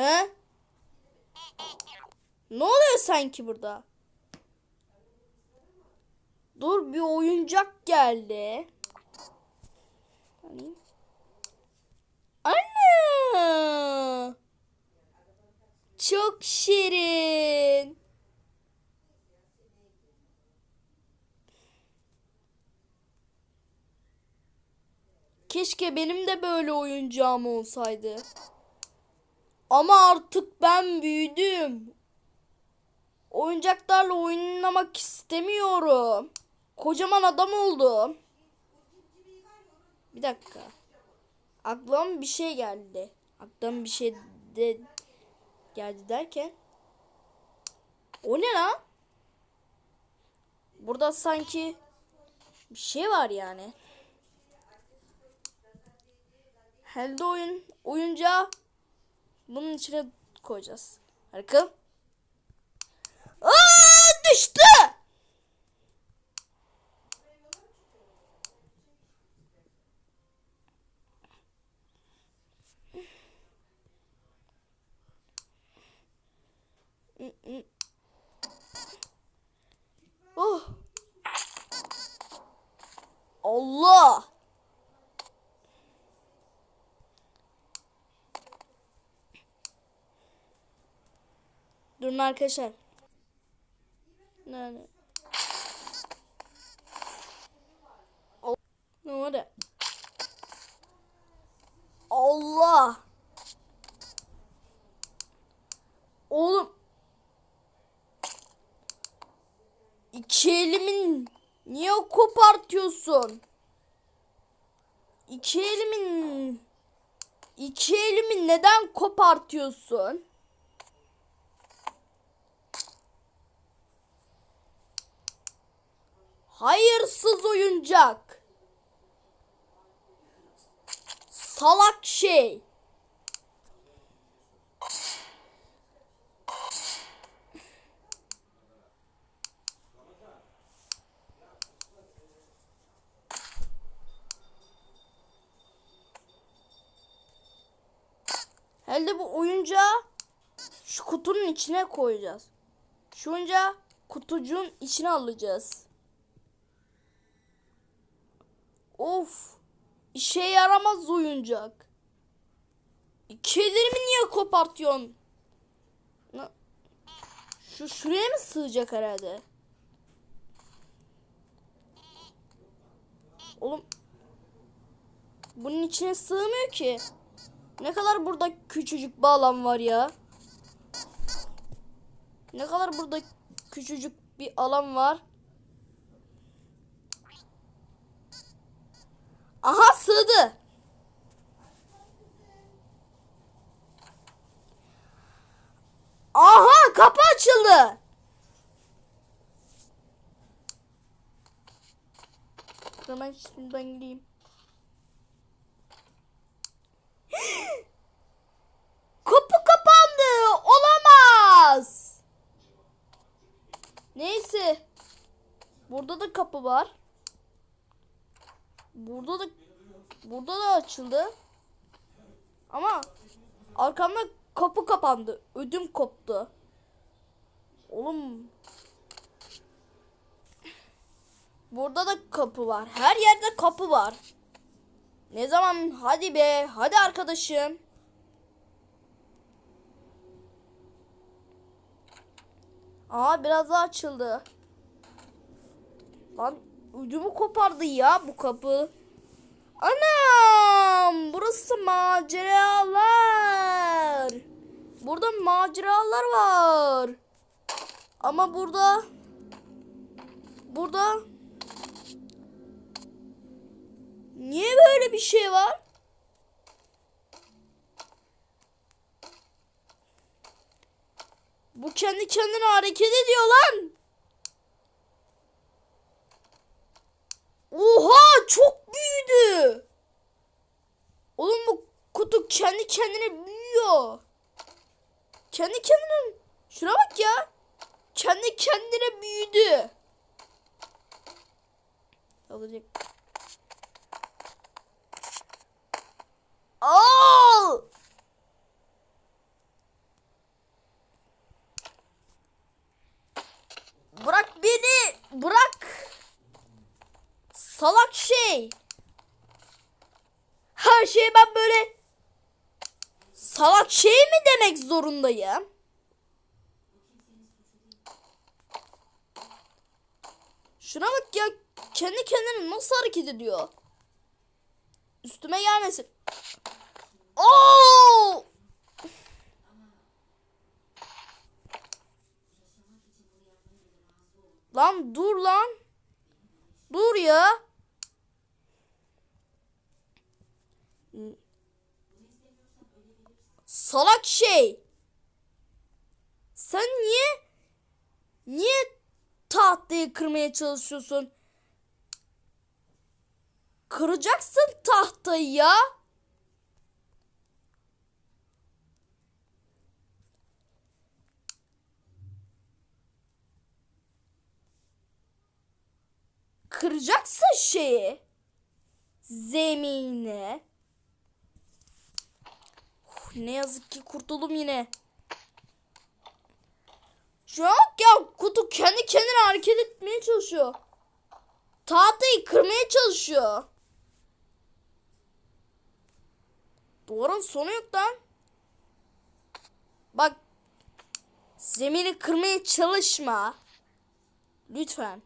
He? Ne oluyor sanki burada? Dur bir oyuncak geldi. Anne! Çok şirin. Keşke benim de böyle oyuncağım olsaydı. Ama artık ben büyüdüm. Oyuncaklarla oynamak istemiyorum. Kocaman adam oldum. Bir dakika. Aklıma bir şey geldi. Aklıma bir şey de geldi derken. O ne lan? Burada sanki bir şey var yani. Helde oyun oyuncağı bunun içine koyacağız. Harika. Aa, düştü. Oh. Allah. Durun arkadaşlar. Yani. Ne oldu? Allah. Oğlum. İki elimin niye kopartıyorsun? İki elimin iki elimi neden kopartıyorsun? Hayırsız oyuncak. Salak şey. Elde bu oyuncağı şu kutunun içine koyacağız. Şu oyuncağı kutucuğun içine alacağız. Of. işe yaramaz oyuncak. İki ellerimi niye kopartıyorsun? Şu şuraya mı sığacak herhalde? Oğlum. Bunun içine sığmıyor ki. Ne kadar burada küçücük bir alan var ya. Ne kadar burada küçücük bir alan var. Aha sığdı. Aha kapı açıldı. Hemen şimdiden gideyim. Kapı kapandı. Olamaz. Neyse. Burada da kapı var. Burada da burada da açıldı. Ama arkamda kapı kapandı. Ödüm koptu. Oğlum. Burada da kapı var. Her yerde kapı var. Ne zaman? Hadi be. Hadi arkadaşım. Aa biraz daha açıldı. Lan ödümü kopardı ya bu kapı. Anam! Burası maceralar. Burada maceralar var. Ama burada burada niye böyle bir şey var? Bu kendi kendine hareket ediyor lan. kendi kendine büyüyor. Kendi kendine. Şuna bak ya. Kendi kendine büyüdü. Alacak. Al. Bırak beni. Bırak. Salak şey. Demek zorundayım? Şuna bak ya kendi kendine nasıl hareket ediyor? Üstüme gelmesin. Oo! Lan dur lan. Dur ya. Salak şey. Sen niye niye tahtayı kırmaya çalışıyorsun? Kıracaksın tahtayı ya. Kıracaksın şeyi. Zemine. Ne yazık ki kurtuldum yine. Çok ya kutu kendi kendine hareket etmeye çalışıyor. Tahtayı kırmaya çalışıyor. Duvarın sonu yok lan. Bak. Zemini kırmaya çalışma. Lütfen.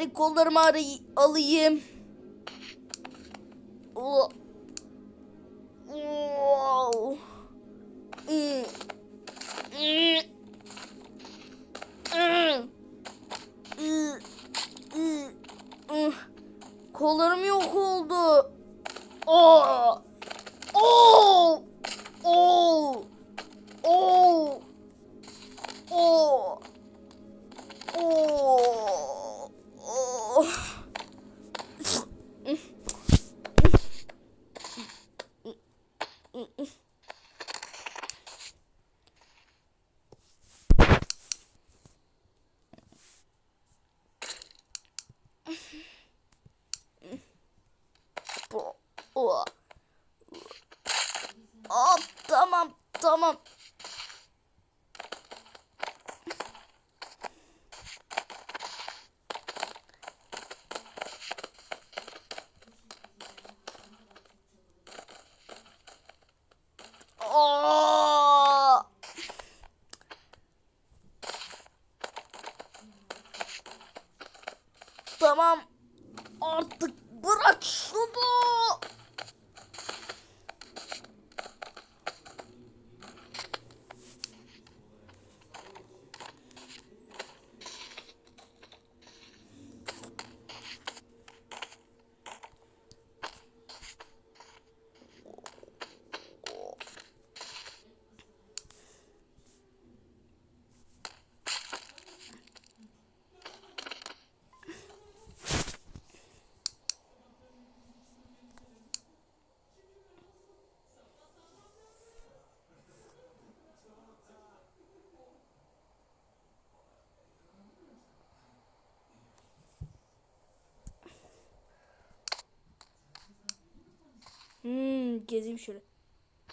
Bari kollarımı alayım. Wow. Mm. Mm. Mm. Mm. Mm. Mm. Kollarım yok oldu. Oh. Oh. Bu- o. Aa, tamam tamam. Aa! Tamam. Artık bırak şunu. Hmm, gezeyim şöyle.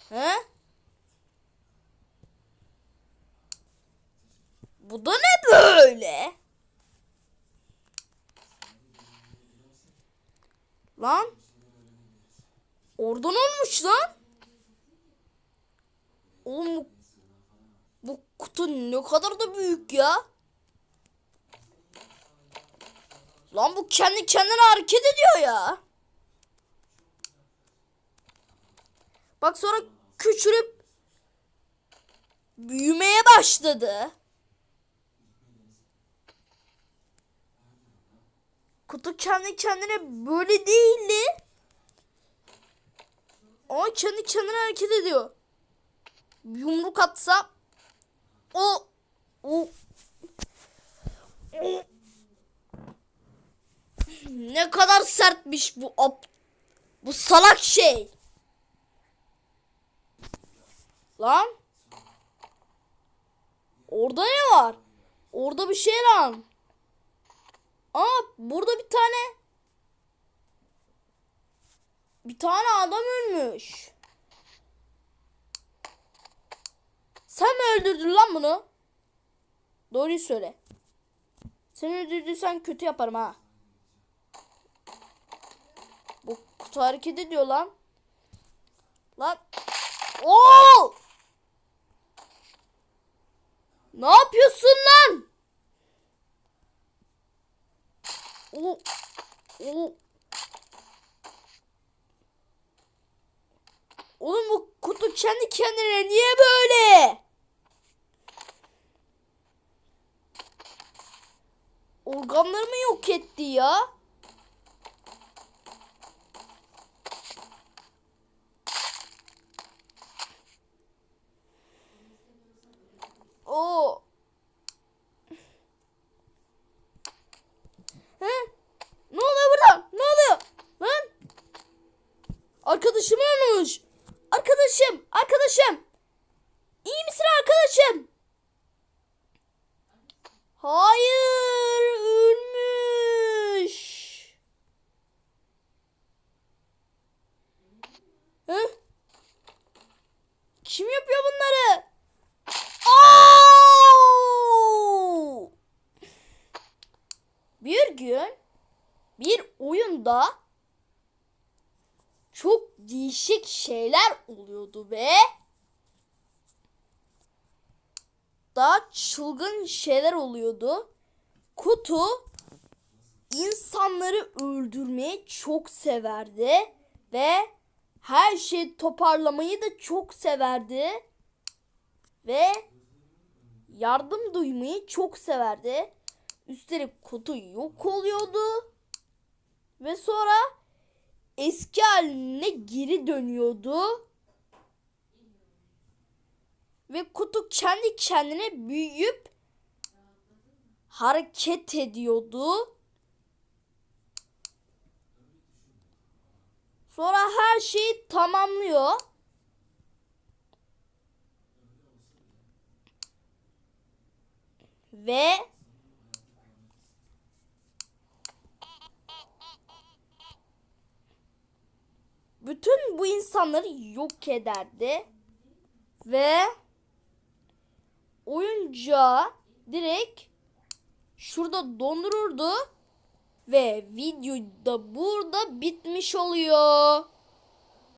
He? Bu da ne böyle? Lan? Oradan olmuş lan. Oğlum bu, bu kutu ne kadar da büyük ya. Lan bu kendi kendine hareket ediyor ya. Bak sonra küçülüp büyümeye başladı. Kutu kendi kendine böyle değildi. Ama kendi kendine hareket ediyor. yumruk atsam o o o ne kadar sertmiş bu ap bu salak şey. Lan. Orada ne var? Orada bir şey lan. Aa burada bir tane bir tane adam ölmüş. Sen mi öldürdün lan bunu? Doğruyu söyle. Sen öldürdüysen kötü yaparım ha. Bu kutu hareket ediyor lan. Lan. Oo! Ne yapıyorsun lan? O o Oğlum bu kutu kendi kendine niye böyle? Organlarımı yok etti ya. O. He? Ne oluyor burada? Ne oluyor? Lan? Arkadaşım ölmüş. Arkadaşım, arkadaşım. İyi misin arkadaşım? Hayır, ölmüş. Hı? Kim yapıyor bunları? Oo! Bir gün bir oyunda çok değişik şeyler oluyordu ve daha çılgın şeyler oluyordu. Kutu insanları öldürmeyi çok severdi ve her şeyi toparlamayı da çok severdi ve yardım duymayı çok severdi. Üstelik kutu yok oluyordu ve sonra eski haline geri dönüyordu. Ve kutu kendi kendine büyüyüp hareket ediyordu. Sonra her şeyi tamamlıyor. Ve bütün bu insanları yok ederdi ve oyuncağı direkt şurada dondururdu ve video da burada bitmiş oluyor.